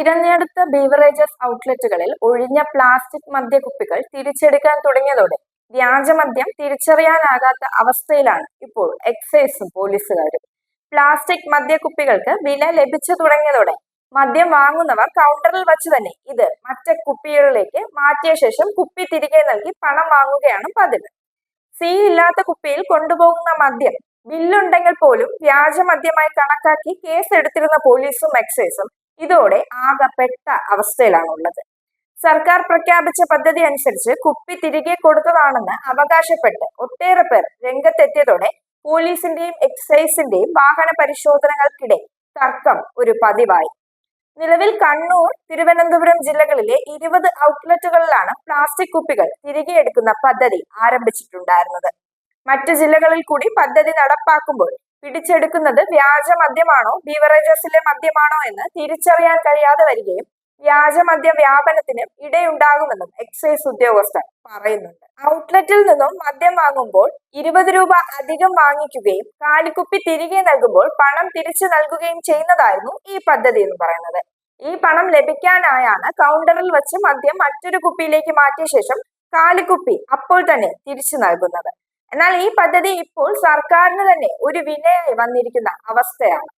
തിരഞ്ഞെടുത്ത ബീവറേജസ് ഔട്ട്ലെറ്റുകളിൽ ഒഴിഞ്ഞ പ്ലാസ്റ്റിക് മദ്യക്കുപ്പികൾ തിരിച്ചെടുക്കാൻ തുടങ്ങിയതോടെ വ്യാജമദ്യം തിരിച്ചറിയാനാകാത്ത അവസ്ഥയിലാണ് ഇപ്പോൾ എക്സൈസും പോലീസുകാരും. പ്ലാസ്റ്റിക് മദ്യക്കുപ്പികൾക്ക് വില ലഭിച്ചു തുടങ്ങിയതോടെ മദ്യം വാങ്ങുന്നവർ കൗണ്ടറിൽ വച്ച് തന്നെ ഇത് മറ്റേ കുപ്പികളിലേക്ക് മാറ്റിയ ശേഷം കുപ്പി തിരികെ നൽകി പണം വാങ്ങുകയാണ് പതിവ്. സീ ഇല്ലാത്ത കുപ്പിയിൽ കൊണ്ടുപോകുന്ന മദ്യം ബില്ലുണ്ടെങ്കിൽ പോലും വ്യാജമദ്യമായി കണക്കാക്കി കേസ് എടുത്തിരുന്ന പോലീസും എക്സൈസും ഇതോടെ ആകപ്പെട്ട അവസ്ഥയിലാണുള്ളത്. സർക്കാർ പ്രഖ്യാപിച്ച പദ്ധതി അനുസരിച്ച് കുപ്പി തിരികെ കൊടുത്തതാണെന്ന് അവകാശപ്പെട്ട് ഒട്ടേറെ പേർ രംഗത്തെത്തിയതോടെ പോലീസിന്റെയും എക്സൈസിന്റെയും വാഹന പരിശോധനകൾക്കിടെ തർക്കം ഒരു പതിവായി. നിലവിൽ കണ്ണൂർ തിരുവനന്തപുരം ജില്ലകളിലെ ഇരുപത് ഔട്ട്ലെറ്റുകളിലാണ് പ്ലാസ്റ്റിക് കുപ്പികൾ തിരികെ എടുക്കുന്ന പദ്ധതി ആരംഭിച്ചിട്ടുണ്ടായിരുന്നത്. മറ്റു ജില്ലകളിൽ കൂടി പദ്ധതി നടപ്പാക്കുമ്പോൾ പിടിച്ചെടുക്കുന്നത് വ്യാജ മദ്യമാണോ? ബീവറേജസിലെ മദ്യമാണോ എന്ന് തിരിച്ചറിയാൻ കഴിയാതെ വരികയും വ്യാജമദ്യ വ്യാപനത്തിന് ഇടയുണ്ടാകുമെന്നും എക്സൈസ് ഉദ്യോഗസ്ഥർ പറയുന്നുണ്ട്. ഔട്ട്ലെറ്റിൽ നിന്നും മദ്യം വാങ്ങുമ്പോൾ ഇരുപത് രൂപ അധികം വാങ്ങിക്കുകയും കാലിക്കുപ്പി തിരികെ നൽകുമ്പോൾ പണം തിരിച്ചു നൽകുകയും ചെയ്യുന്നതായിരുന്നു ഈ പദ്ധതി എന്ന് പറയുന്നത്. ഈ പണം ലഭിക്കാനായാണ് കൗണ്ടറിൽ വെച്ച് മദ്യം മറ്റൊരു കുപ്പിയിലേക്ക് മാറ്റിയ ശേഷം കാലിക്കുപ്പി അപ്പോൾ തന്നെ തിരിച്ചു നൽകുന്നത്. എന്നാൽ ഈ പദ്ധതി ഇപ്പോൾ സർക്കാരിന് തന്നെ ഒരു വിനയായി വന്നിരിക്കുന്ന അവസ്ഥയാണ്.